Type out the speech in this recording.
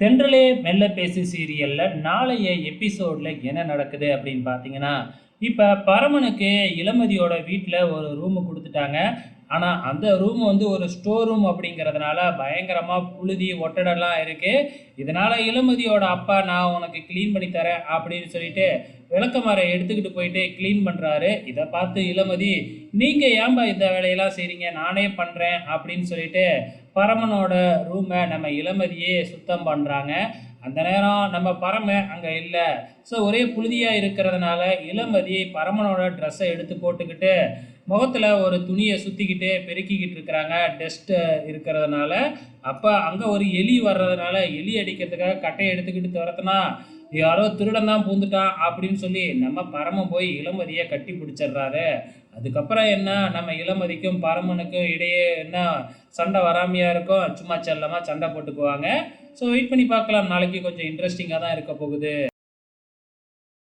தென்றலே மெல்ல பேசு சீரியல்ல நாளைய எபிசோட்ல என்ன நடக்குது அப்படின்னு பார்த்தீங்கன்னா இப்போ பரமனுக்கு இளமதியோட வீட்டில் ஒரு ரூமு கொடுத்துட்டாங்க. ஆனால் அந்த ரூம் வந்து ஒரு ஸ்டோர் ரூம் அப்படிங்கிறதுனால பயங்கரமாக புழுதி ஒட்டடெல்லாம் இருக்குது இதனால் இளமதியோட அப்பா நான் உனக்கு க்ளீன் பண்ணி தரேன் அப்படின்னு சொல்லிட்டு விளக்கமாரை எடுத்துக்கிட்டு போயிட்டு க்ளீன் பண்ணுறாரு இதை பார்த்து இளமதி நீங்கள் ஏன்பா இந்த வேலையெல்லாம் செய்கிறீங்க நானே பண்ணுறேன் அப்படின்னு சொல்லிட்டு பரமனோட ரூமை நம்ம இளமதியே சுத்தம் பண்ணுறாங்க அந்த நேரம் நம்ம பரம அங்கே இல்லை. ஸோ ஒரே புழுதியாக இருக்கிறதுனால இளமதி பரமனோட ட்ரெஸ்ஸை எடுத்து போட்டுக்கிட்டு முகத்தில் ஒரு துணியை சுற்றிக்கிட்டு பெருக்கிக்கிட்டு இருக்கிறாங்க. டஸ்ட்டு இருக்கிறதுனால. அப்போ அங்கே ஒரு எலி வர்றதுனால எலி அடிக்கிறதுக்காக கட்டையை எடுத்துக்கிட்டு துரத்துனா யாரோ திருடன் தான் பூந்துட்டான் அப்படின்னு சொல்லி நம்ம பரம போய் இளமதியை கட்டி பிடிச்சிடுறாரு. அதுக்கப்புறம் என்ன? நம்ம இளமதிக்கும் பரமனுக்கும் இடையே என்ன சண்டை வராமையாக இருக்கும்? சும்மா செல்லமாக சண்டை போட்டுக்குவாங்க. ஸோ வெயிட் பண்ணி பார்க்கலாம். நாளைக்கு கொஞ்சம் இன்ட்ரெஸ்டிங்காக தான் இருக்க போகுது.